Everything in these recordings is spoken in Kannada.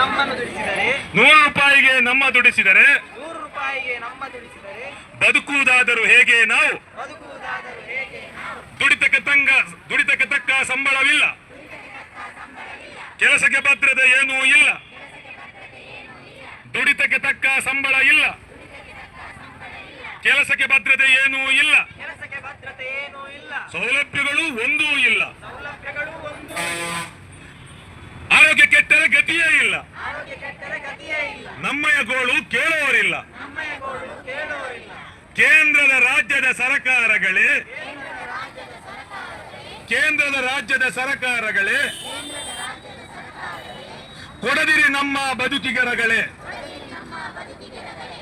ನಮ್ಮನ್ನು ದುಡಿಸಿದರೆ ನೂರು ರೂಪಾಯಿಗೆ ನಮ್ಮ ದುಡಿಸಿದರೆ ನೂರು ರೂಪಾಯಿಗೆ ನಮ್ಮ ದುಡಿಸಿದರೆ ಬದುಕುವುದಾದರೂ ಹೇಗೆ ನಾವು? ಬದುಕುವುದಾದರೂ ಹೇಗೆ ದುಡಿತಕ್ಕೆ ತಂಗ ದುಡಿತಕ್ಕೆ ತಕ್ಕ ಸಂಬಳವಿಲ್ಲ. ಕೆಲಸಕ್ಕೆ ಭದ್ರತೆ ಏನೂ ಇಲ್ಲ. ದುಡಿತಕ್ಕೆ ತಕ್ಕ ಸಂಬಳ ಇಲ್ಲ. ಕೆಲಸಕ್ಕೆ ಭದ್ರತೆ ಏನೂ ಇಲ್ಲ. ಸೌಲಭ್ಯಗಳು ಒಂದೂ ಇಲ್ಲ. ಆರೋಗ್ಯ ಕೆಟ್ಟರೆ ಗತಿಯೇ ಇಲ್ಲ ಆರೋಗ್ಯ ಕೆಟ್ಟರೆ ಗತಿಯೇ ಇಲ್ಲ ನಮ್ಮಯ ಗೋಳು ಕೇಳುವವರಿಲ್ಲ ಕೇಂದ್ರದ ರಾಜ್ಯದ ಸರಕಾರಗಳೇ, ಕೇಂದ್ರದ ರಾಜ್ಯದ ಸರಕಾರಗಳೇ, ಕೊಡದಿರಿ ನಮ್ಮ ಬದುಕಿಗೆ ರಗಳೆ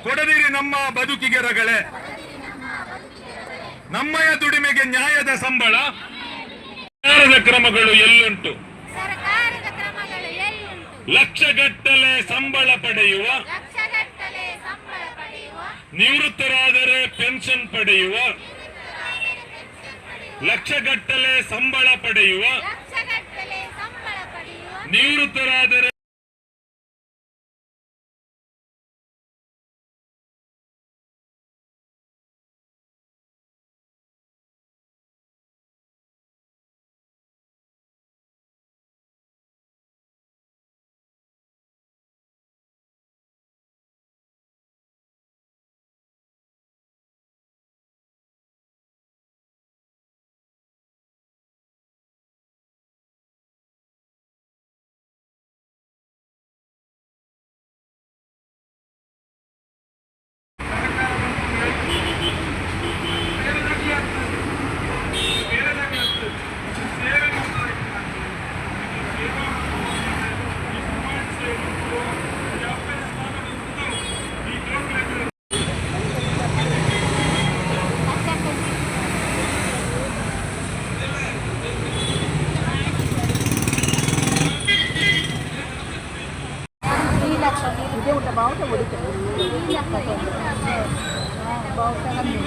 ಕೊಡದಿರಿ ನಮ್ಮ ಬದುಕಿಗೆ ರಗಳೆ ನಮ್ಮಯ ದುಡಿಮೆಗೆ ನ್ಯಾಯದ ಸಂಬಳ ಕ್ರಮಗಳು ಎಲ್ಲುಂಟು. ಲಕ್ಷಗಟ್ಟಲೆ ಸಂಬಳ ಪಡೆಯುವ ನಿವೃತ್ತರಾದರೆ ಪೆನ್ಷನ್ ಪಡೆಯುವ ಲಕ್ಷಗಟ್ಟಲೆ ಸಂಬಳ ಪಡೆಯುವ ನಿವೃತ್ತರಾದರೆ ఇదే ఉంటా బాగుంటే ఉడికి బాగుంటుందండి